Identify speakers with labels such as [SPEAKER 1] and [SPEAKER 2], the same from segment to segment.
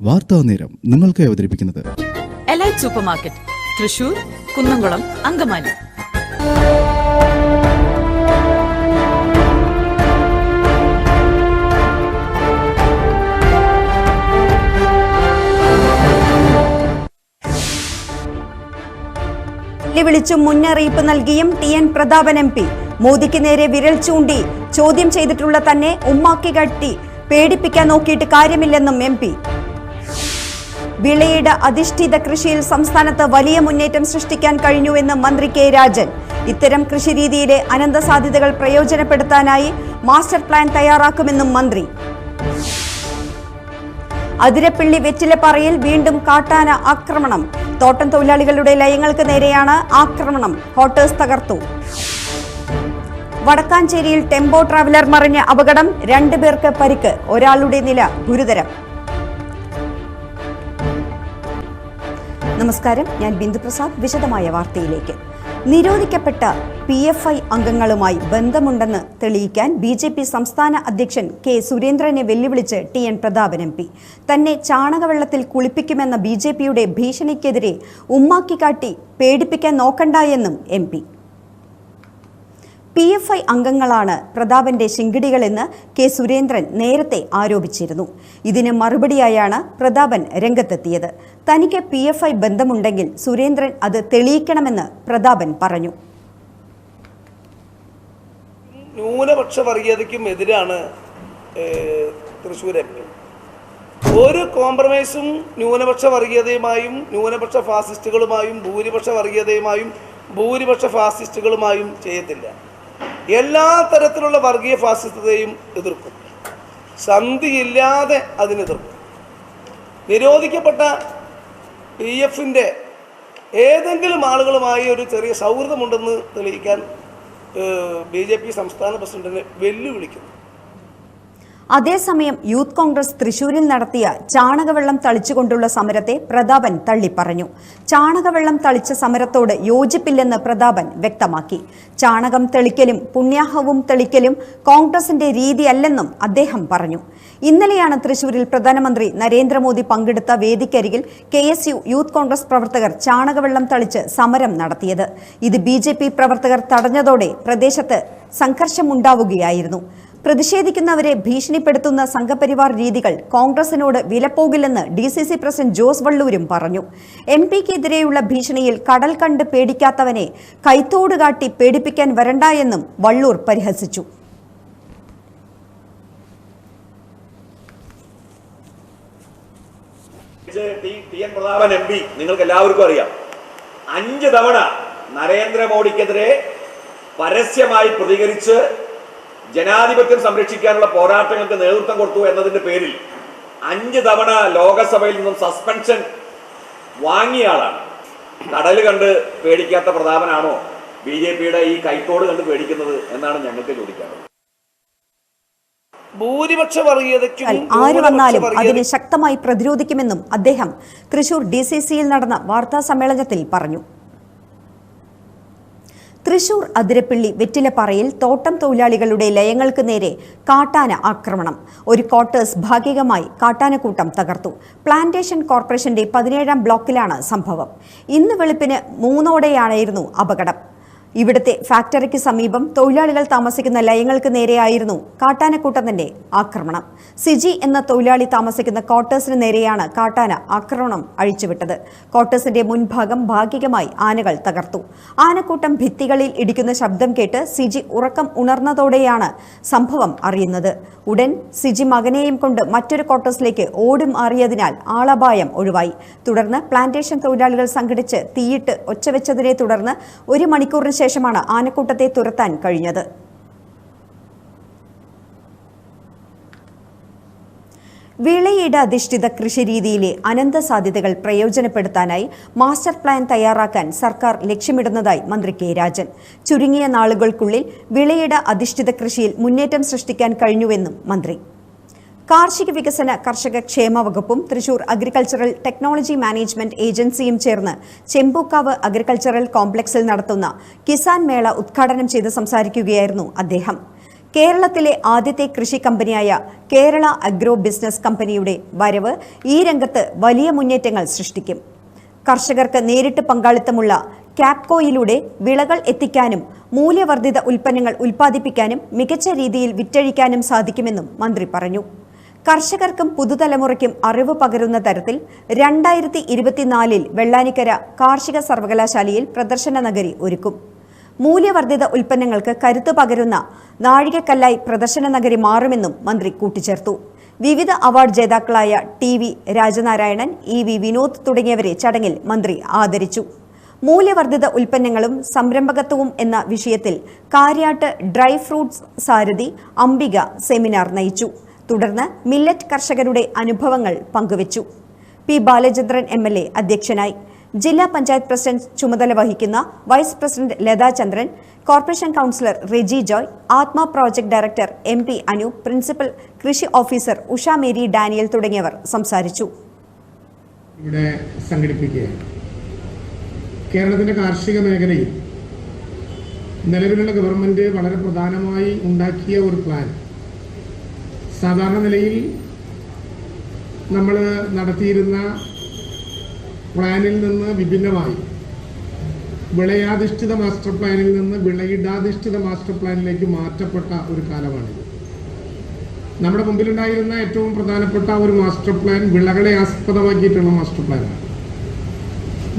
[SPEAKER 1] വാർത്താ നേരം നിങ്ങൾക്ക് അവതരിപ്പിക്കുന്നത്
[SPEAKER 2] elite super market Thrissur Kunnamkulam Angamaly.
[SPEAKER 3] വെല്ലുവിളിച്ചും മുന്നറിയിപ്പ് നൽകിയും T N Prathapan M P. മോദിക്ക് നേരെ വിരൽ ചൂണ്ടി ചോദ്യം ചെയ്തിട്ടുള്ള തന്നെ ഉമ്മാക്കി കട്ടി. പേടിപ്പിക്കാൻ നോക്കിയിട്ട് കാര്യമില്ലെന്നും എം പി. വിളയുടെ അധിഷ്ഠിത കൃഷിയിൽ സംസ്ഥാനത്ത് വലിയ മുന്നേറ്റം സൃഷ്ടിക്കാൻ കഴിഞ്ഞുവെന്ന് മന്ത്രി കെ രാജൻ. ഇത്തരം കൃഷിരീതിയിലെ അനന്ത സാധ്യതകൾ പ്രയോജനപ്പെടുത്താനായി മാസ്റ്റർ പ്ലാൻ തയ്യാറാക്കുമെന്നും മന്ത്രി. അതിരപ്പിള്ളി വെറ്റിലപ്പാറയിൽ വീണ്ടും കാട്ടാന ആക്രമണം. തോട്ടം തൊഴിലാളികളുടെ ലയങ്ങൾക്ക് നേരെയാണ് ആക്രമണം. ഹോട്ടേഴ്സ് തകർത്തു. വടക്കാഞ്ചേരിയിൽ ടെമ്പോ ട്രാവലർ മറിഞ്ഞ അപകടം രണ്ടുപേർക്ക് പരിക്ക് ഒരാളുടെ നില ഗുരുതരം. നമസ്കാരം ഞാൻ ബിന്ദുപ്രസാദ് വിശദമായ വാർത്തയിലേക്ക്. നിരോധിക്കപ്പെട്ട പി എഫ് ഐ അംഗങ്ങളുമായി ബന്ധമുണ്ടെന്ന് തെളിയിക്കാൻ ബി ജെ പി സംസ്ഥാന അധ്യക്ഷൻ കെ സുരേന്ദ്രനെ വെല്ലുവിളിച്ച് T N Prathapan M P. തന്നെ ചാണകവെള്ളത്തിൽ കുളിപ്പിക്കുമെന്ന ബി ജെ പിയുടെ ഭീഷണിക്കെതിരെ ഉമ്മാക്കി കാട്ടി പേടിപ്പിക്കാൻ നോക്കണ്ട എന്നും M P. P F I അംഗങ്ങളാണ് പ്രതാപന്റെ ശിങ്കിടികളെന്ന് കെ സുരേന്ദ്രൻ നേരത്തെ ആരോപിച്ചിരുന്നു. ഇതിന് മറുപടിയായാണ് പ്രതാപൻ രംഗത്തെത്തിയത്. തനിക്ക് പി എഫ് ഐ ബന്ധമുണ്ടെങ്കിൽ സുരേന്ദ്രൻ അത് തെളിയിക്കണമെന്ന് പ്രതാപൻ പറഞ്ഞു.
[SPEAKER 4] ന്യൂനപക്ഷ വർഗീയതയ്ക്കും എതിരാണ് തൃശ്ശൂർ എം പി. ഒരു കോംപ്രമൈസും ന്യൂനപക്ഷ വർഗീയതയുമായും ന്യൂനപക്ഷ ഫാസിസ്റ്റുകളുമായും ഭൂരിപക്ഷ വർഗീയതയുമായും ഭൂരിപക്ഷ ഫാസിസ്റ്റുകളുമായും ചെയ്യത്തില്ല. എല്ലാ തരത്തിലുള്ള വർഗീയ ഫാസിസ്തയും എതിർക്കും. സന്ധിയില്ലാതെ അതിനെതിർക്കും നിരോധിക്കപ്പെട്ട പി എഫിന്റെ ഏതെങ്കിലും ആളുകളുമായി ഒരു ചെറിയ സൗഹൃദമുണ്ടെന്ന് തെളിയിക്കാൻ ബി ജെ പി സംസ്ഥാന പ്രസിഡന്റിനെ വെല്ലുവിളിക്കുന്നു.
[SPEAKER 3] അതേസമയം യൂത്ത് കോൺഗ്രസ് തൃശൂരിൽ നടത്തിയ ചാണകവെള്ളം തളിച്ചുകൊണ്ടുള്ള സമരത്തെ പ്രതാപൻ തള്ളിപ്പറഞ്ഞു. ചാണകവെള്ളം തളിച്ച സമരത്തോട് യോജിപ്പില്ലെന്ന് പ്രതാപൻ വ്യക്തമാക്കി. ചാണകം തെളിക്കലും പുണ്യാഹവും തെളിക്കലും കോൺഗ്രസിന്റെ രീതിയല്ലെന്നും അദ്ദേഹം പറഞ്ഞു. ഇന്നലെയാണ് തൃശൂരിൽ പ്രധാനമന്ത്രി നരേന്ദ്രമോദി പങ്കെടുത്ത വേദിക്കരികിൽ K S U youth Congress പ്രവർത്തകർ ചാണകവെള്ളം തളിച്ച് സമരം നടത്തിയത്. ഇത് ബി പ്രവർത്തകർ തടഞ്ഞതോടെ പ്രദേശത്ത് സംഘർഷമുണ്ടാവുകയായിരുന്നു. പ്രതിഷേധിക്കുന്നവരെ ഭീഷണിപ്പെടുത്തുന്ന സംഘപരിവാർ രീതികൾ കോൺഗ്രസിനോട് വിലപ്പോകില്ലെന്ന് D C C president Jose വള്ളൂരും പറഞ്ഞു. എം പിക്കെതിരെയുള്ള ഭീഷണിയിൽ കടൽ കണ്ട് പേടിക്കാത്തവനെ കൈത്തോട് കാട്ടി പേടിപ്പിക്കാൻ വരണ്ട എന്നും വള്ളൂർ പരിഹസിച്ചു.
[SPEAKER 5] ടി നിങ്ങൾക്ക് എല്ലാവർക്കും അറിയാം. അഞ്ച് തവണ നരേന്ദ്രമോദിക്കെതിരെ പരസ്യമായി പ്രതികരിച്ച് ജനാധിപത്യം സംരക്ഷിക്കാനുള്ള പോരാട്ടങ്ങൾക്ക് നേതൃത്വം കൊടുത്തു എന്നതിന്റെ പേരിൽ അഞ്ച് തവണ ലോകസഭയിൽ നിന്നും സസ്പെൻഷൻ വാങ്ങിയ ആളാണ്. കടൽ കണ്ട് പേടിക്കാത്ത പ്രതാപനാണോ ബി ജെ പിയുടെ ഈ കൈത്തോട് കണ്ട് പേടിക്കുന്നത് എന്നാണ് ഞങ്ങൾക്ക് ചോദിക്കാറുള്ളത്
[SPEAKER 4] ഭൂരിപക്ഷ
[SPEAKER 3] ആര് വന്നാലും അതിനെ ശക്തമായി പ്രതിരോധിക്കുമെന്നും അദ്ദേഹം തൃശൂർ ഡി സി സിയിൽ നടന്ന വാർത്താ സമ്മേളനത്തിൽ പറഞ്ഞു. തൃശൂർ അതിരപ്പിള്ളി വെറ്റിലപ്പാറയിൽ തോട്ടം തൊഴിലാളികളുടെ ലയങ്ങൾക്ക് നേരെ കാട്ടാന ആക്രമണം. ഒരു ക്വാർട്ടേഴ്സ് ഭാഗികമായി കാട്ടാനക്കൂട്ടം തകർത്തു. പ്ലാന്റേഷൻ കോർപ്പറേഷന്റെ പതിനേഴാം ബ്ലോക്കിലാണ് സംഭവം. ഇന്ന് വെളുപ്പിന് മൂന്നോടെയായിരുന്നു അപകടം. ഇവിടുത്തെ ഫാക്ടറിക്ക് സമീപം തൊഴിലാളികൾ താമസിക്കുന്ന ലയങ്ങൾക്ക് നേരെയായിരുന്നു കാട്ടാനക്കൂട്ടത്തിന്റെ ആക്രമണം. സിജി എന്ന തൊഴിലാളി താമസിക്കുന്ന ക്വാർട്ടേഴ്സിന് നേരെയാണ് കാട്ടാന ആക്രമണം അഴിച്ചുവിട്ടത്. ക്വാർട്ടേഴ്സിന്റെ മുൻഭാഗം ഭാഗികമായി ആനകൾ തകർത്തു. ആനക്കൂട്ടം ഭിത്തികളിൽ ഇടിക്കുന്ന ശബ്ദം കേട്ട് സിജി ഉറക്കം ഉണർന്നതോടെയാണ് സംഭവം അറിയുന്നത്. ഉടൻ സിജി മകനെയും കൊണ്ട് മറ്റൊരു ക്വാർട്ടേഴ്സിലേക്ക് ഓടും മാറിയതിനാൽ ആളപായം ഒഴിവായി. തുടർന്ന് പ്ലാന്റേഷൻ തൊഴിലാളികൾ സംഘടിച്ച് തീയിട്ട് ഒച്ചവെച്ചതിനെ തുടർന്ന് ഒരു മണിക്കൂറിന് ശേഷമാണ് ആനക്കൂട്ടത്തെ തുരത്താൻ കഴിഞ്ഞത്. വിളയിട അധിഷ്ഠിത കൃഷിരീതിയിലെ അനന്ത സാധ്യതകൾ പ്രയോജനപ്പെടുത്താനായി മാസ്റ്റർ പ്ലാൻ തയ്യാറാക്കാൻ സർക്കാർ ലക്ഷ്യമിടുന്നതായി മന്ത്രി കെ രാജൻ. ചുരുങ്ങിയ നാളുകൾക്കുള്ളിൽ വിളയിട അധിഷ്ഠിത കൃഷിയിൽ മുന്നേറ്റം സൃഷ്ടിക്കാൻ കഴിഞ്ഞുവെന്നും മന്ത്രി. കാർഷിക വികസന കർഷക ക്ഷേമ വകുപ്പും തൃശൂർ അഗ്രികൾച്ചറൽ ടെക്നോളജി മാനേജ്മെന്റ് ഏജൻസിയും ചേർന്ന് ചെമ്പൂക്കാവ് അഗ്രികൾച്ചറൽ കോംപ്ലക്സിൽ നടത്തുന്ന കിസാൻ മേള ഉദ്ഘാടനം ചെയ്ത് സംസാരിക്കുകയായിരുന്നു അദ്ദേഹം. കേരളത്തിലെ ആദ്യത്തെ കൃഷി കമ്പനിയായ കേരള അഗ്രോ ബിസിനസ് കമ്പനിയുടെ വരവ് ഈ രംഗത്ത് വലിയ മുന്നേറ്റങ്ങൾ സൃഷ്ടിക്കും. കർഷകർക്ക് നേരിട്ട് പങ്കാളിത്തമുള്ള കാപ്കോയിലൂടെ വിളകൾ എത്തിക്കാനും മൂല്യവർദ്ധിത ഉൽപ്പന്നങ്ങൾ ഉൽപ്പാദിപ്പിക്കാനും മികച്ച രീതിയിൽ വിറ്റഴിക്കാനും സാധിക്കുമെന്നും മന്ത്രി പറഞ്ഞു. കർഷകർക്കും പുതുതലമുറയ്ക്കും അറിവ് പകരുന്ന തരത്തിൽ രണ്ടായിരത്തി ഇരുപത്തിനാലിൽ വെള്ളാനിക്കര കാർഷിക സർവകലാശാലയിൽ പ്രദർശന നഗരി ഒരുക്കും. മൂല്യവർദ്ധിത ഉൽപ്പന്നങ്ങൾക്ക് കരുത്തു പകരുന്ന നാഴികക്കല്ലായി പ്രദർശന നഗരി മാറുമെന്നും മന്ത്രി കൂട്ടിച്ചേർത്തു. വിവിധ അവാർഡ് ജേതാക്കളായ T V Rajanarayanan E V Vinod തുടങ്ങിയവരെ ചടങ്ങിൽ മന്ത്രി ആദരിച്ചു. മൂല്യവർദ്ധിത ഉൽപ്പന്നങ്ങളും സംരംഭകത്വവും എന്ന വിഷയത്തിൽ കാര്യാട്ട് ഡ്രൈ ഫ്രൂട്ട്സ് സാരഥി അംബിക സെമിനാർ നയിച്ചു. തുടർന്ന് മില്ലറ്റ് കർഷകരുടെ അനുഭവങ്ങൾ പങ്കുവച്ചു. P Balachandran M L A അധ്യക്ഷനായി. ജില്ലാ പഞ്ചായത്ത് പ്രസിഡന്റ് ചുമതല വഹിക്കുന്ന vice president Latha Chandran corporation councillor Reji Joy ATMA project director M P Anu principal കൃഷി ഓഫീസർ ഉഷ മേരി ഡാനിയൽ തുടങ്ങിയവർ സംസാരിച്ചു.
[SPEAKER 6] ഇവിടെ സംഘടിപ്പിക്കുകയാണ്. കാർഷിക മേഖലയിൽ നിലവിലുള്ള ഗവൺമെന്റ് വളരെ പ്രധാനമായി ഉണ്ടാക്കിയ ഒരു പ്ലാൻ സാധാരണ നിലയിൽ നമ്മൾ നടത്തിയിരുന്ന പ്ലാനിൽ നിന്ന് വിഭിന്നമായി വിളയാധിഷ്ഠിത മാസ്റ്റർ പ്ലാനിൽ നിന്ന് വിളയിടാധിഷ്ഠിത മാസ്റ്റർ പ്ലാനിലേക്ക് മാറ്റപ്പെട്ട ഒരു കാലമാണിത്. നമ്മുടെ മുമ്പിലുണ്ടായിരുന്ന ഏറ്റവും പ്രധാനപ്പെട്ട ഒരു മാസ്റ്റർ പ്ലാൻ വിളകളെ ആസ്പദമാക്കിയിട്ടുള്ള മാസ്റ്റർ പ്ലാനാണ്.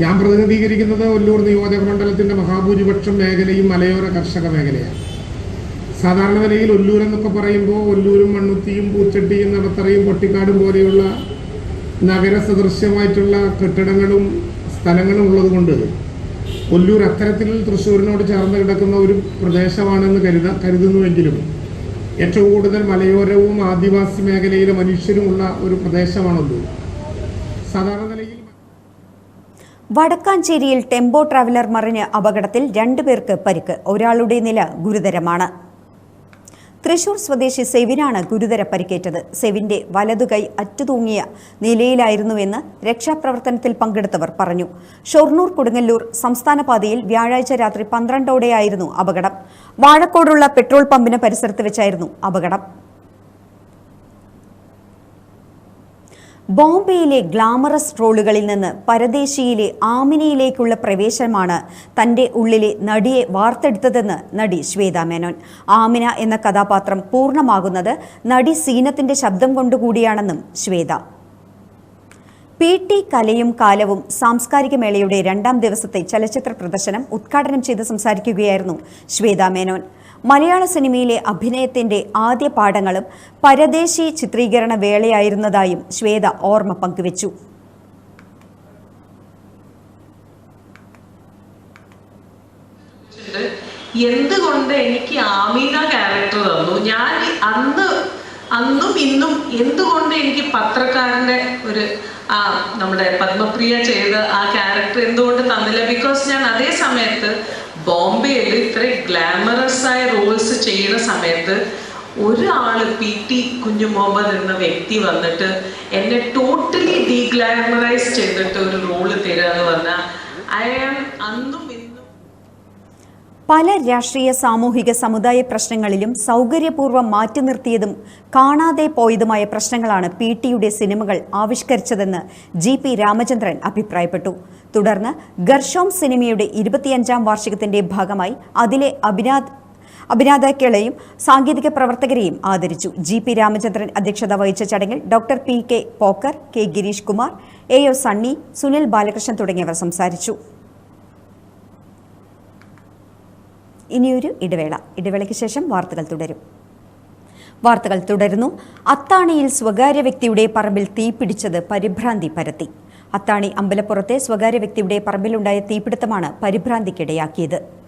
[SPEAKER 6] ഞാൻ പ്രതിനിധീകരിക്കുന്നത് ഒല്ലൂർ നിയോജക മണ്ഡലത്തിന്റെ മഹാഭൂരിപക്ഷം മേഖലയും മലയോര കർഷക മേഖലയാണ്. സാധാരണ നിലയിൽ ഒല്ലൂർ എന്നൊക്കെ പറയുമ്പോൾ ഒല്ലൂരും മണ്ണുത്തിയും പൂച്ചട്ടിയും നടത്തറയും പൊട്ടിക്കാടും പോലെയുള്ള നഗര സദൃശ്യമായിട്ടുള്ള കെട്ടിടങ്ങളും സ്ഥലങ്ങളും ഉള്ളതുകൊണ്ട് ഒല്ലൂർ അത്തരത്തിൽ തൃശ്ശൂരിനോട് ചേർന്ന് കിടക്കുന്ന ഒരു പ്രദേശമാണെന്ന് കരുത കരുതുന്നുവെങ്കിലും ഏറ്റവും കൂടുതൽ മലയോരവും ആദിവാസി മേഖലയിലെ മനുഷ്യരുമുള്ള ഒരു പ്രദേശമാണല്ലോ സാധാരണ നിലയിൽ
[SPEAKER 3] വടക്കാഞ്ചേരിയിൽ ടെമ്പോ ട്രാവലർ മറിഞ്ഞ് അപകടത്തിൽ രണ്ടുപേർക്ക് പരിക്ക്. ഒരാളുടെ നില ഗുരുതരമാണ്. തൃശൂർ സ്വദേശി സെവിനാണ് ഗുരുതര പരിക്കേറ്റത്. സെവിന്റെ വലതുകൈ അറ്റുതൂങ്ങിയ നിലയിലായിരുന്നുവെന്ന് രക്ഷാപ്രവർത്തനത്തിൽ പങ്കെടുത്തവർ പറഞ്ഞു. ഷൊർണൂർ കൊടുങ്ങല്ലൂർ സംസ്ഥാന പാതയിൽ വ്യാഴാഴ്ച രാത്രി പന്ത്രണ്ടോടെയായിരുന്നു അപകടം. വാഴക്കോടുള്ള പെട്രോൾ പമ്പിന് പരിസരത്ത് വെച്ചായിരുന്നു അപകടം. ബോംബെയിലെ ഗ്ലാമറസ് റോളുകളിൽ നിന്ന് പരദേശിയിലെ ആമിനയിലേക്കുള്ള പ്രവേശനമാണ് തന്റെ ഉള്ളിലെ നടിയെ വാർത്തെടുത്തതെന്ന് നടി ശ്വേത മേനോൻ. ആമിന എന്ന കഥാപാത്രം പൂർണമാകുന്നത് നടി സീനത്തിന്റെ ശബ്ദം കൊണ്ടുകൂടിയാണെന്നും ശ്വേത. പി ടി കലയും കാലവും സാംസ്കാരിക മേളയുടെ രണ്ടാം ദിവസത്തെ ചലച്ചിത്ര പ്രദർശനം ഉദ്ഘാടനം ചെയ്ത് സംസാരിക്കുകയായിരുന്നു ശ്വേത മേനോൻ. മലയാള സിനിമയിലെ അഭിനയത്തിന്റെ ആദ്യ പാഠങ്ങളും പരദേശി ചിത്രീകരണ വേളയായിരുന്നതായും ശ്വേത ഓർമ്മ പങ്കുവച്ചു.
[SPEAKER 7] എന്തുകൊണ്ട് എനിക്ക് ആമീന ക്യാരക്ടർ തന്നു ഞാൻ അന്ന് അന്നും ഇന്നും എന്തുകൊണ്ട് എനിക്ക് പത്രക്കാരന്റെ ഒരു ആ നമ്മുടെ പത്മപ്രിയ ചെയ്ത ആ ക്യാരക്ടർ എന്തുകൊണ്ട് തന്നില്ല ബിക്കോസ് ഞാൻ അതേ സമയത്ത് ബോംബെയിൽ ഇത്ര ഗ്ലാമറസ് ആയ റോൾസ് ചെയ്യുന്ന സമയത്ത് ഒരാൾ പി ടി കുഞ്ഞു മുഹമ്മദ് എന്ന വ്യക്തി വന്നിട്ട് എന്നെ ടോട്ടലി ഡീഗ്ലാമറൈസ് ചെയ്തിട്ട് ഒരു റോൾ തരാന്ന് പറഞ്ഞാൽ ഐ ആം അന്നും
[SPEAKER 3] പല രാഷ്ട്രീയ സാമൂഹിക സമുദായ പ്രശ്നങ്ങളിലും സൗകര്യപൂർവം മാറ്റി നിർത്തിയതും കാണാതെ പോയതുമായ പ്രശ്നങ്ങളാണ് പി ടിയുടെ സിനിമകൾ ആവിഷ്കരിച്ചതെന്ന് ജി പി രാമചന്ദ്രൻ അഭിപ്രായപ്പെട്ടു. തുടർന്ന് ഗർഷോം സിനിമയുടെ ഇരുപത്തിയഞ്ചാം വാർഷികത്തിന്റെ ഭാഗമായി അതിലെ അഭിനാ അഭിനാതാക്കളെയും സാങ്കേതിക പ്രവർത്തകരെയും ആദരിച്ചു. ജി പി രാമചന്ദ്രൻ അധ്യക്ഷത വഹിച്ച ചടങ്ങിൽ doctor P K Pokker K Girish Kumar A O Sunny Sunil Balakrishnan തുടങ്ങിയവർ സംസാരിച്ചു. ഇനിയൊരു ഇടവേള. ഇടവേളയ്ക്ക് ശേഷം വാർത്തകൾ തുടരും. വാർത്തകൾ തുടരുന്നു. അത്താണിയിൽ സ്വകാര്യ വ്യക്തിയുടെ പറമ്പിൽ തീപിടിച്ചത് പരിഭ്രാന്തി പരത്തി. അത്താണി അമ്പലപ്പുറത്തെ സ്വകാര്യ വ്യക്തിയുടെ പറമ്പിലുണ്ടായ തീപിടുത്തമാണ് പരിഭ്രാന്തിക്കിടയാക്കിയത്.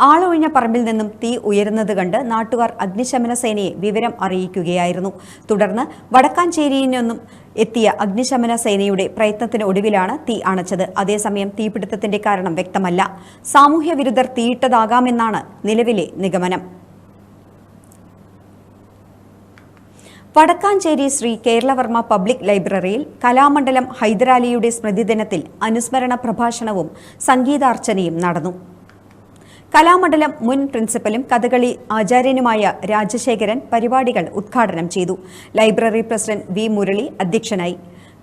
[SPEAKER 3] ആളൊഴിഞ്ഞ പറമ്പിൽ നിന്നും തീ ഉയരുന്നത് കണ്ട് നാട്ടുകാർ അഗ്നിശമന സേനയെ വിവരം അറിയിക്കുകയായിരുന്നു. തുടർന്ന് വടക്കാഞ്ചേരിയിൽ നിന്നും എത്തിയ അഗ്നിശമന സേനയുടെ പ്രയത്നത്തിന് ഒടുവിലാണ് തീ അണച്ചത്. അതേസമയം തീപിടുത്തത്തിന്റെ കാരണം വ്യക്തമല്ല. സാമൂഹ്യ വിരുദ്ധർ തീയിട്ടതാകാമെന്നാണ് നിലവിലെ നിഗമനം. വടക്കാഞ്ചേരി ശ്രീ കേരളവർമ്മ പബ്ലിക് ലൈബ്രറിയിൽ കലാമണ്ഡലം ഹൈദരാലിയുടെ സ്മൃതിദിനത്തിൽ അനുസ്മരണ പ്രഭാഷണവും സംഗീതാർച്ചനയും നടന്നു. കലാമണ്ഡലം മുൻ പ്രിൻസിപ്പലും കഥകളി ആചാര്യനുമായ രാജശേഖരൻ പരിപാടികൾ ഉദ്ഘാടനം ചെയ്തു. ലൈബ്രറി പ്രസിഡന്റ് വി മുരളി അധ്യക്ഷനായി.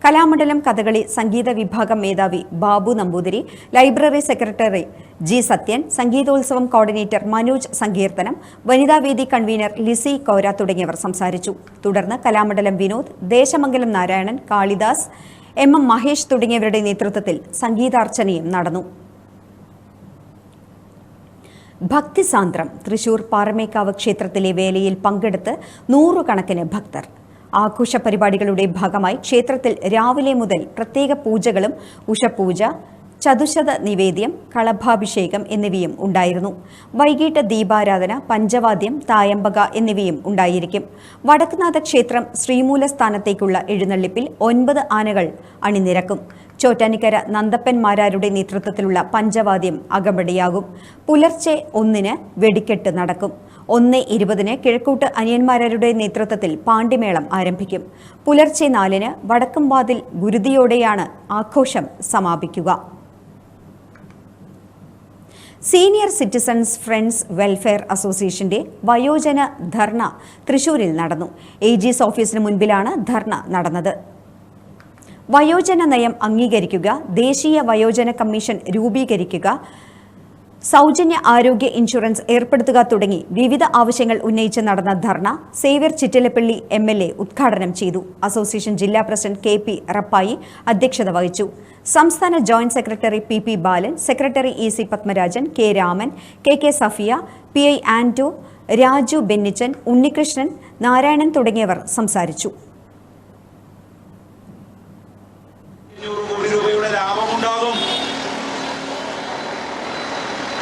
[SPEAKER 3] കലാമണ്ഡലം കഥകളി സംഗീത വിഭാഗം മേധാവി Babu Namboothiri library secretary G Sathyan സംഗീതോത്സവം coordinator Manoj സങ്കീർത്തനം വനിതാവേദി കൺവീനർ ലിസി കൗര തുടങ്ങിയവർ സംസാരിച്ചു. തുടർന്ന് കലാമണ്ഡലം വിനോദ് ദേശമംഗലം നാരായണൻ കാളിദാസ് എം എം മഹേഷ് തുടങ്ങിയവരുടെ നേതൃത്വത്തിൽ സംഗീതാർച്ചനയും നടന്നു. ഭക്തിസാന്ദ്രം തൃശൂർ പാറമേക്കാവ് ക്ഷേത്രത്തിലെ വേലയിൽ പങ്കെടുത്ത് നൂറുകണക്കിന് ഭക്തർ. ആഘോഷ പരിപാടികളുടെ ഭാഗമായി ക്ഷേത്രത്തിൽ രാവിലെ മുതൽ പ്രത്യേക പൂജകളും ഉഷപൂജ ചതുശത നിവേദ്യം കളഭാഭിഷേകം എന്നിവയും ഉണ്ടായിരുന്നു. വൈകിട്ട് ദീപാരാധന പഞ്ചവാദ്യം തായമ്പക എന്നിവയും ഉണ്ടായിരിക്കും. വടക്കുനാഥ ക്ഷേത്രം ശ്രീമൂലസ്ഥാനത്തേക്കുള്ള എഴുന്നള്ളിപ്പിൽ ഒൻപത് ആനകൾ അണിനിരക്കും. ചോറ്റാനിക്കര നന്ദപ്പൻമാരാരുടെ നേതൃത്വത്തിലുള്ള പഞ്ചവാദ്യം അകമ്പടിയാകും. പുലർച്ചെ ഒന്നിന് വെടിക്കെട്ട് നടക്കും. ഒന്ന് ഇരുപതിന് കിഴക്കൂട്ട് അനിയന്മാരുടെ നേതൃത്വത്തിൽ പാണ്ടിമേളം ആരംഭിക്കും. പുലർച്ചെ നാലിന് വടക്കുംവാതിൽ ഗുരുതിയോടെയാണ് ആഘോഷം സമാപിക്കുക. സീനിയർ സിറ്റിസൺസ് ഫ്രണ്ട്സ് വെൽഫെയർ അസോസിയേഷന്റെ വയോജന ധർണ തൃശൂരിൽ നടന്നു. എ ഓഫീസിന് മുൻപിലാണ് ധർണ നടന്നത്. വയോജന നയം അംഗീകരിക്കുക ദേശീയ വയോജന കമ്മീഷൻ രൂപീകരിക്കുക സൗജന്യ ആരോഗ്യ ഇൻഷുറൻസ് ഏർപ്പെടുത്തുക തുടങ്ങി വിവിധ ആവശ്യങ്ങൾ ഉന്നയിച്ച് നടന്ന dharna Xavier Chittilappilly M L A ഉദ്ഘാടനം ചെയ്തു. അസോസിയേഷൻ ജില്ലാ പ്രസിഡന്റ് കെ പി റപ്പായി അധ്യക്ഷത വഹിച്ചു. സംസ്ഥാന joint secretary P P Balan secretary E C Padmarajan K Raman K K Safiya P I Anto Raju Bennichan Unnikrishnan Narayanan തുടങ്ങിയവർ സംസാരിച്ചു
[SPEAKER 8] അഞ്ഞൂറ് കോടി രൂപയുടെ ലാഭമുണ്ടാകും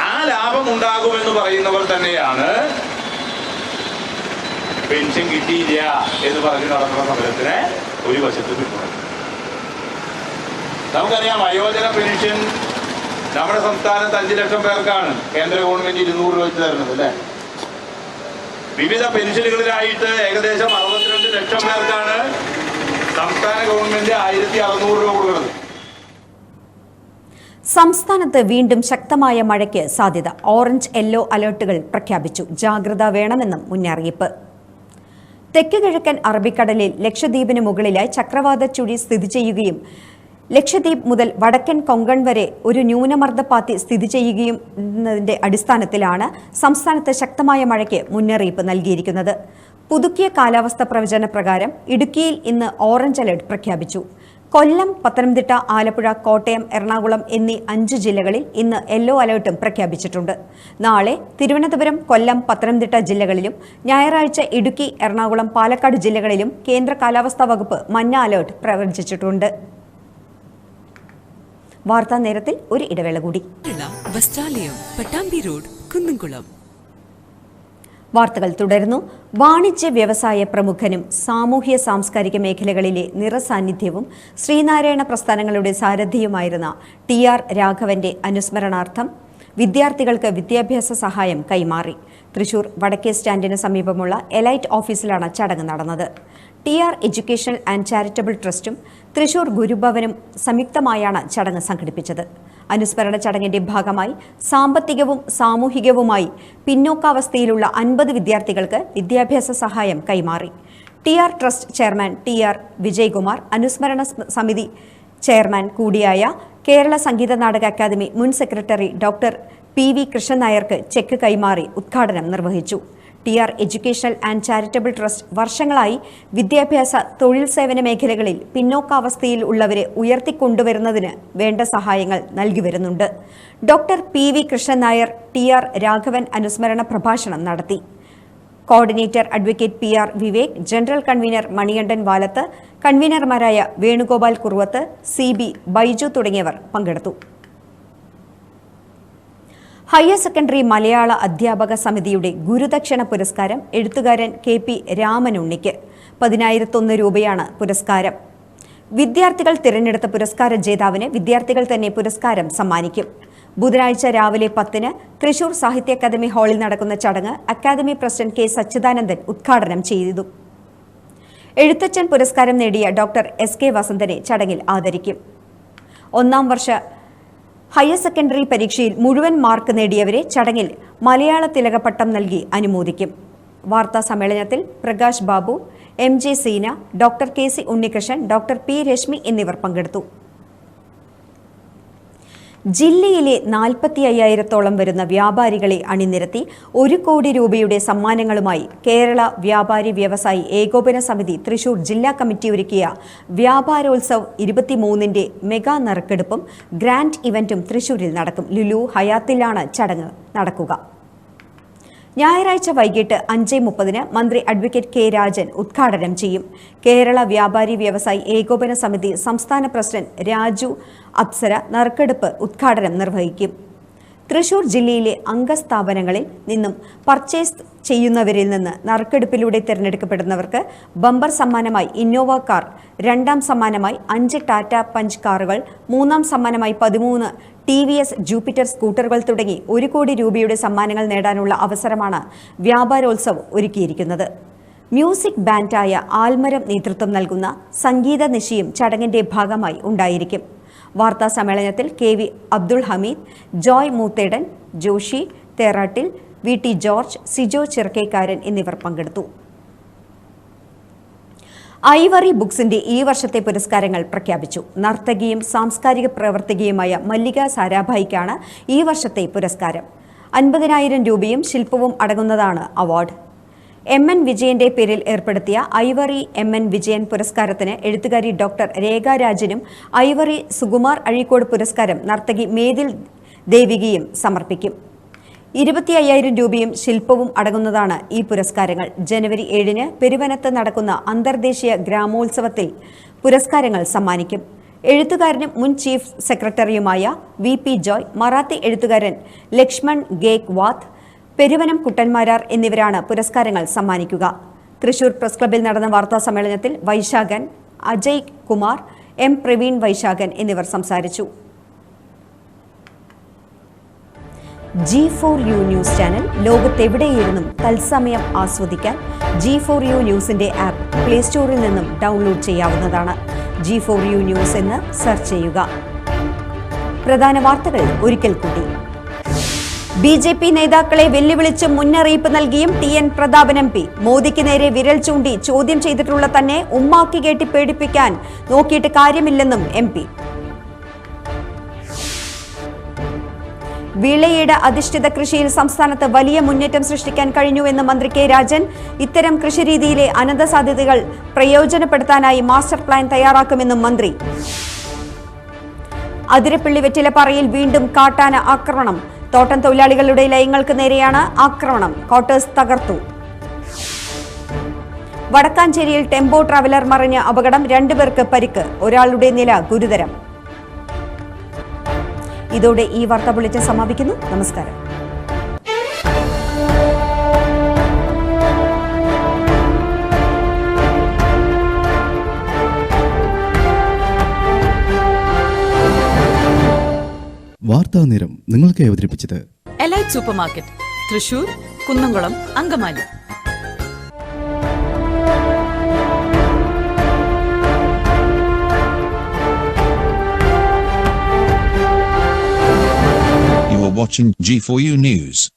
[SPEAKER 8] ആ ലാഭമുണ്ടാകുമെന്ന് പറയുന്നവർ തന്നെയാണ് പെൻഷൻ കിട്ടിയില്ല എന്ന് പറഞ്ഞ് നടക്കുന്ന സമരത്തിന് ഒരു വശത്ത് പിന്തുണ നമുക്കറിയാം വയോജന പെൻഷൻ നമ്മുടെ സംസ്ഥാനത്ത് അഞ്ചു ലക്ഷം പേർക്കാണ്. കേന്ദ്ര ഗവൺമെന്റ് ഇരുന്നൂറ് രൂപ വെച്ച് തരുന്നത് അല്ലേ? വിവിധ പെൻഷനുകളിലായിട്ട് ഏകദേശം അറുപത്തിരണ്ട് ലക്ഷം പേർക്കാണ് സംസ്ഥാന ഗവൺമെന്റ് ആയിരത്തി അറുന്നൂറ് രൂപ കൊടുക്കുന്നത്.
[SPEAKER 3] സംസ്ഥാനത്ത് വീണ്ടും ശക്തമായ മഴയ്ക്ക് സാധ്യത. ഓറഞ്ച് യെല്ലോ അലർട്ടുകൾ പ്രഖ്യാപിച്ചു. ജാഗ്രത വേണമെന്നും മുന്നറിയിപ്പ്. തെക്ക് കിഴക്കൻ അറബിക്കടലിൽ ലക്ഷദ്വീപിന് മുകളിലായി ചക്രവാത ചുഴി സ്ഥിതി ചെയ്യുകയും ലക്ഷദ്വീപ് മുതൽ വടക്കൻ കൊങ്കൺ വരെ ഒരു ന്യൂനമർദ്ദപാത്തി സ്ഥിതി ചെയ്യുകയും അടിസ്ഥാനത്തിലാണ് സംസ്ഥാനത്ത് ശക്തമായ മഴയ്ക്ക് മുന്നറിയിപ്പ് നൽകിയിരിക്കുന്നത്. പുതുക്കിയ കാലാവസ്ഥ പ്രവചന പ്രകാരം ഇടുക്കിയിൽ ഇന്ന് ഓറഞ്ച് അലർട്ട് പ്രഖ്യാപിച്ചു. കൊല്ലം പത്തനംതിട്ട ആലപ്പുഴ കോട്ടയം എറണാകുളം എന്നീ അഞ്ച് ജില്ലകളിൽ ഇന്ന് യെല്ലോ അലേർട്ടും പ്രഖ്യാപിച്ചിട്ടുണ്ട്. നാളെ തിരുവനന്തപുരം കൊല്ലം പത്തനംതിട്ട ജില്ലകളിലും ഞായറാഴ്ച ഇടുക്കി എറണാകുളം പാലക്കാട് ജില്ലകളിലും കേന്ദ്ര കാലാവസ്ഥാ വകുപ്പ് മഞ്ഞ അലേർട്ട് പ്രവചിച്ചിട്ടുണ്ട്. വാർത്താ നേരത്തിൽ ഒരു ഇടവേള കൂടി.
[SPEAKER 2] റോഡ് കുന്നംകുളം.
[SPEAKER 3] വാർത്തകൾ തുടരുന്നു. വാണിജ്യ വ്യവസായ പ്രമുഖനും സാമൂഹ്യ സാംസ്കാരിക മേഖലകളിലെ നിറസാന്നിധ്യവും ശ്രീനാരായണ പ്രസ്ഥാനങ്ങളുടെ സാരഥിയുമായിരുന്ന ടി ആർ രാഘവന്റെ അനുസ്മരണാർത്ഥം വിദ്യാർത്ഥികൾക്ക് വിദ്യാഭ്യാസ സഹായം കൈമാറി. തൃശൂർ വടക്കേ സ്റ്റാൻഡിന് സമീപമുള്ള എലൈറ്റ് ഓഫീസിലാണ് ചടങ്ങ് നടന്നത്. T R educational and charitable ട്രസ്റ്റും Thrissur ഗുരുഭവനും സംയുക്തമായാണ് ചടങ്ങ് സംഘടിപ്പിച്ചത്. അനുസ്മരണ ചടങ്ങിന്റെ ഭാഗമായി സാമ്പത്തികവും സാമൂഹികവുമായി പിന്നോക്കാവസ്ഥയിലുള്ള അൻപത് വിദ്യാർത്ഥികൾക്ക് വിദ്യാഭ്യാസ സഹായം കൈമാറി. T R trust chairman T R Vijaykumar അനുസ്മരണ സമിതി ചെയർമാൻ കൂടിയായ കേരള സംഗീത നാടക അക്കാദമി മുൻ secretary doctor P V Krishnan നായർക്ക് ചെക്ക് കൈമാറി ഉദ്ഘാടനം നിർവഹിച്ചു. T R educational and charitable trust വർഷങ്ങളായി വിദ്യാഭ്യാസ തൊഴിൽ സേവന മേഖലകളിൽ പിന്നോക്കാവസ്ഥയിൽ ഉള്ളവരെ ഉയർത്തിക്കൊണ്ടുവരുന്നതിന് വേണ്ട സഹായങ്ങൾ നൽകി വരുന്നുണ്ട്. Doctor P V Krishnan Nair T R Raghavan അനുസ്മരണ പ്രഭാഷണം നടത്തി. Coordinator advocate P R Vivek general convener Manikandan Valath കൺവീനർമാരായ Venugopal Kuruvath C B Baiju തുടങ്ങിയവർ പങ്കെടുത്തു. ഹയർ സെക്കൻഡറി മലയാള അധ്യാപക സമിതിയുടെ ഗുരുദക്ഷിണ പുരസ്കാരം എഴുത്തുകാരൻ കെ പി രാമനുണ്ണിക്ക് പതിനായിരത്തൊന്ന് രൂപയാണ് പുരസ്കാരം. വിദ്യാർത്ഥികൾ തിരഞ്ഞെടുത്ത പുരസ്കാര ജേതാവിന് വിദ്യാർത്ഥികൾ തന്നെ പുരസ്കാരം സമ്മാനിക്കും. ബുധനാഴ്ച രാവിലെ പത്തിന് തൃശൂർ സാഹിത്യ അക്കാദമി ഹാളിൽ നടക്കുന്ന ചടങ്ങ് അക്കാദമി പ്രസിഡന്റ് കെ സച്ചിദാനന്ദൻ ഉദ്ഘാടനം ചെയ്തു. എഴുത്തച്ഛൻ പുരസ്കാരം നേടിയ ഡോക്ടർ എസ് കെ വസന്തനെ ചടങ്ങിൽ ആദരിക്കും. ഒന്നാം വർഷ ഹയർ സെക്കൻഡറി പരീക്ഷയിൽ മുഴുവൻ മാർക്ക് നേടിയവരെ ചടങ്ങിൽ മലയാള തിലകപ്പട്ടം നൽകി അനുമോദിക്കും. വാർത്താ സമ്മേളനത്തിൽ Prakash Babu M J Seena doctor K C Unnikrishnan doctor P Rashmi എന്നിവർ പങ്കെടുത്തു. ജില്ലയിലെ നാൽപ്പത്തി അയ്യായിരത്തോളം വരുന്ന വ്യാപാരികളെ അണിനിരത്തി ഒരു കോടി രൂപയുടെ സമ്മാനങ്ങളുമായി കേരള വ്യാപാരി വ്യവസായി ഏകോപന സമിതി തൃശൂർ ജില്ലാ കമ്മിറ്റി ഒരുക്കിയ വ്യാപാരോത്സവ് ഇരുപത്തിമൂന്നിന്റെ മെഗാ നറുക്കെടുപ്പും ഗ്രാൻഡ് ഇവന്റും തൃശൂരിൽ നടക്കും. ലുലു ഹയാത്തിലാണ് ചടങ്ങ് നടക്കുക. ഞായറാഴ്ച വൈകിട്ട് അഞ്ച് മുപ്പതിന് മന്ത്രി അഡ്വക്കേറ്റ് കെ രാജൻ ഉദ്ഘാടനം ചെയ്യും. കേരള വ്യാപാരി വ്യവസായി ഏകോപന സമിതി സംസ്ഥാന പ്രസിഡന്റ് രാജു അപ്സര നറുക്കെടുപ്പ് ഉദ്ഘാടനം നിർവഹിക്കും. തൃശൂർ ജില്ലയിലെ അംഗസ്ഥാപനങ്ങളിൽ നിന്നും പർച്ചേസ് ചെയ്യുന്നവരിൽ നിന്ന് നറുക്കെടുപ്പിലൂടെ തിരഞ്ഞെടുക്കപ്പെടുന്നവർക്ക് ബമ്പർ സമ്മാനമായി ഇന്നോവ കാർ രണ്ടാം സമ്മാനമായി അഞ്ച് ടാറ്റ പഞ്ച് കാറുകൾ മൂന്നാം സമ്മാനമായി പതിമൂന്ന് ടി വി എസ് ജൂപ്പിറ്റർ സ്കൂട്ടറുകൾ തുടങ്ങി ഒരു കോടി രൂപയുടെ സമ്മാനങ്ങൾ നേടാനുള്ള അവസരമാണ് വ്യാപാരോത്സവം ഒരുക്കിയിരിക്കുന്നത്. മ്യൂസിക് ബാൻഡായ ആൽമരം നേതൃത്വം നൽകുന്ന സംഗീത നിശയും ചടങ്ങിന്റെ ഭാഗമായി ഉണ്ടായിരിക്കും. വാർത്താ സമ്മേളനത്തിൽ K V Abdul Hameed Joy Moothedan Joshy Therattil V T George Sijo Chirakkekaran എന്നിവർ പങ്കെടുത്തു. ഐവറി ബുക്സിന്റെ ഈ വർഷത്തെ പുരസ്കാരങ്ങൾ പ്രഖ്യാപിച്ചു. നർത്തകിയും സാംസ്കാരിക പ്രവർത്തകയുമായ മല്ലിക സാരാഭായിക്കാണ് ഈ വർഷത്തെ പുരസ്കാരം. അൻപതിനായിരം രൂപയും ശില്പവും അടങ്ങുന്നതാണ് അവാർഡ്. എം എൻ വിജയന്റെ പേരിൽ ഏർപ്പെടുത്തിയ ഐവറി എം എൻ വിജയൻ പുരസ്കാരത്തിന് എഴുത്തുകാരി ഡോക്ടർ രേഖ രാജനും ഐവറി സുകുമാർ അഴീക്കോട് പുരസ്കാരം നർത്തകി മേതിൽ ദേവികയും സമർപ്പിക്കും. ഇരുപത്തി അയ്യായിരം രൂപയും ശില്പവും അടങ്ങുന്നതാണ് ഈ പുരസ്കാരങ്ങൾ. ജനുവരി ഏഴിന് പെരുവനത്ത് നടക്കുന്ന അന്തർദേശീയ ഗ്രാമോത്സവത്തിൽ പുരസ്കാരങ്ങൾ സമ്മാനിക്കും. എഴുത്തുകാരനും മുൻ ചീഫ് സെക്രട്ടറിയുമായ വി പി ജോയ് മറാത്തി എഴുത്തുകാരൻ ലക്ഷ്മൺ ഗേക് വാത്ത് പെരുവനം കുട്ടന്മാരാർ എന്നിവരാണ് പുരസ്കാരങ്ങൾ സമ്മാനിക്കുക. തൃശൂർ പ്രസ് ക്ലബിൽ നടന്ന വാർത്താ സമ്മേളനത്തിൽ വൈശാഖൻ അജയ് കുമാർ എം പ്രവീൺ വൈശാഖൻ എന്നിവർ സംസാരിച്ചു. G four U news channel ലോകത്തെവിടെയിരുന്നും തത്സമയം ആസ്വദിക്കാൻ ജി ഫോർ യു ന്യൂസിന്റെ ആപ്പ് പ്ലേ സ്റ്റോറിൽ നിന്നും ഡൗൺലോഡ് ചെയ്യാവുന്നതാണ്. ജി ഫോർ യു ന്യൂസ് എന്ന് സെർച്ച് ചെയ്യുക. പ്രധാന വാർത്തകൾ ഒരിക്കൽ കൂടി. ബി ജെ പി നേതാക്കളെ വെല്ലുവിളിച്ച് മുന്നറിയിപ്പ് നൽകിയും T N Prathapan M P മോദിക്ക് നേരെ വിരൽ ചൂണ്ടി ചോദ്യം ചെയ്തിട്ടുള്ള തന്നെ ഉമ്മാക്കി കേട്ടി പേടിപ്പിക്കാൻ നോക്കിയിട്ട് കാര്യമില്ലെന്നും എം പി. വിളയിട അധിഷ്ഠിത കൃഷിയിൽ സംസ്ഥാനത്ത് വലിയ മുന്നേറ്റം സൃഷ്ടിക്കാൻ കഴിഞ്ഞുവെന്ന് മന്ത്രി കെ രാജൻ. ഇത്തരം കൃഷിരീതിയിലെ അനന്ത സാധ്യതകൾ പ്രയോജനപ്പെടുത്താനായി മാസ്റ്റർ പ്ലാൻ തയ്യാറാക്കുമെന്നും മന്ത്രി. അതിരപ്പള്ളി വെറ്റിലപ്പാറയിൽ വീണ്ടും കാട്ടാന ആക്രമണം. തോട്ടം തൊഴിലാളികളുടെ ലയങ്ങൾക്ക് നേരെയാണ് ആക്രമണം. ക്വാർട്ടേഴ്സ് തകർത്തു. വടക്കാഞ്ചേരിയിൽ ടെമ്പോ ട്രാവലർ മറിഞ്ഞ അപകടം രണ്ടുപേർക്ക് പരിക്ക്. ഒരാളുടെ നില ഗുരുതരം. ഇതോടെ ഈ വാർത്താ ബുള്ളറ്റിൻ സമാപിക്കുന്നു. നമസ്കാരം.
[SPEAKER 1] വാർത്താ നേരം നിങ്ങൾക്ക് അവതരിപ്പിച്ചത്
[SPEAKER 2] Elite supermarket Thrissur Kunnamkulam Angamaly.
[SPEAKER 9] Watching G4U News.